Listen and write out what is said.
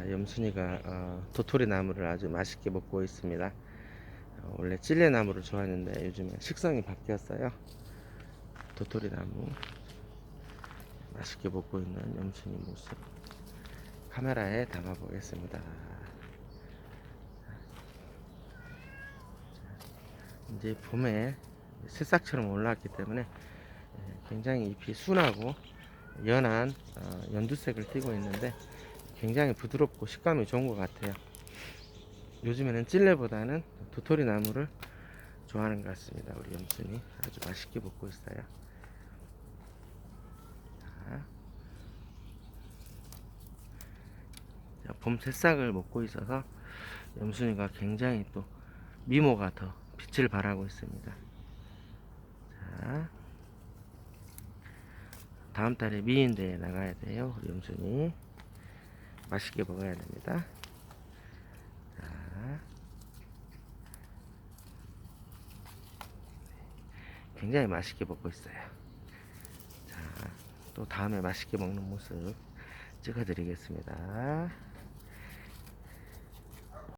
자, 염순이가 어, 도토리 나무를 아주 맛있게 먹고 있습니다. 어, 원래 찔레 나무를 좋아했는데 요즘에 식성이 바뀌었어요. 도토리 나무 맛있게 먹고 있는 염순이 모습 카메라에 담아 보겠습니다. 이제 봄에 새싹처럼 올라왔기 때문에 예, 굉장히 잎이 순하고 연한 어, 연두색을 띠고 있는데 굉장히 부드럽고 식감이 좋은 것 같아요. 요즘에는 찔레보다는 도토리 나무를 좋아하는 것 같습니다. 우리 염순이 아주 맛있게 먹고 있어요. 자, 자, 봄 새싹을 먹고 있어서 염순이가 굉장히 또 미모가 더 빛을 발하고 있습니다. 자, 다음 달에 미인대에 나가야 돼요. 우리 염순이 맛있게 먹어야 됩니다. 자, 굉장히 맛있게 먹고 있어요. 자, 또 다음에 맛있게 먹는 모습 찍어드리겠습니다.